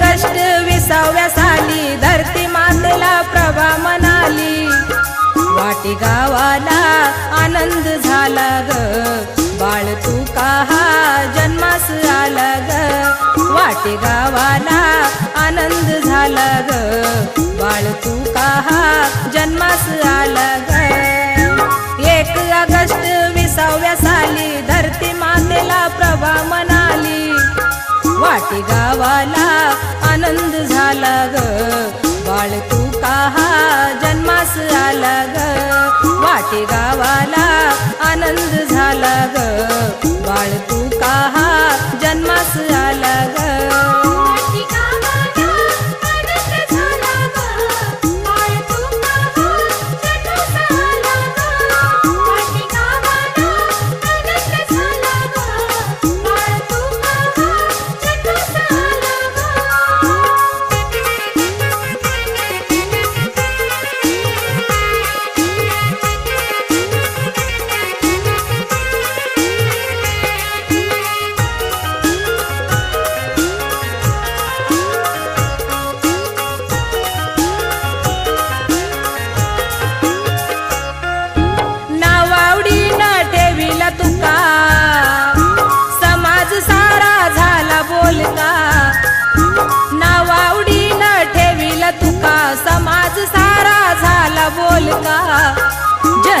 August विसाव्या साली धरती मातेला प्रभा म्हणाली. वाटी गावाला आनंद झाला ग. बाळ तू हा जन्मास आला ग. वाटी गावाला आनंद झाला ग. बाळ तू हा जन्मास आला ग. एक ऑगस्ट विसाव्या साली धरती मातेला प्रभा म्हणाली. वाटी गावाला आनंद झाला ग. बाळ तू हा जन्मास आला ग. वाटी गावाला आनंद झाला ग. बाळ तू हा जन्मास आला ग.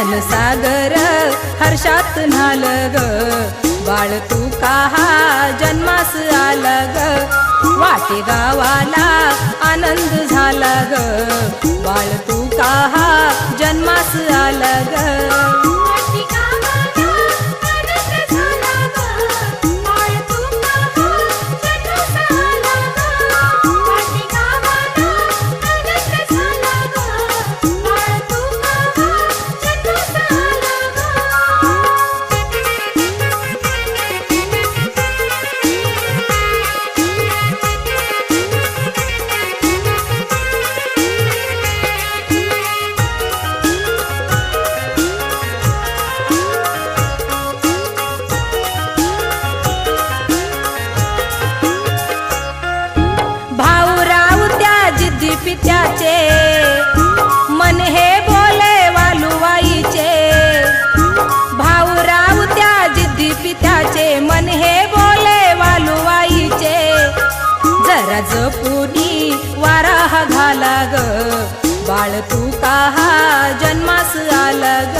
जनसागर हर्षात न्हाल ग बाळ तू हा जन्मास आला ग वाटे गावाला आनंद झाला ग बाळ तू हा जन्मास आला ग पित्याचे. मन हे बोले वालुवाईचे. भाऊराव त्या जिद्दी पित्याचे. मन हे बोले वालुवाईचे. जरा जपुनी वारा हा घाला ग बाळ तू का जन्मास आला ग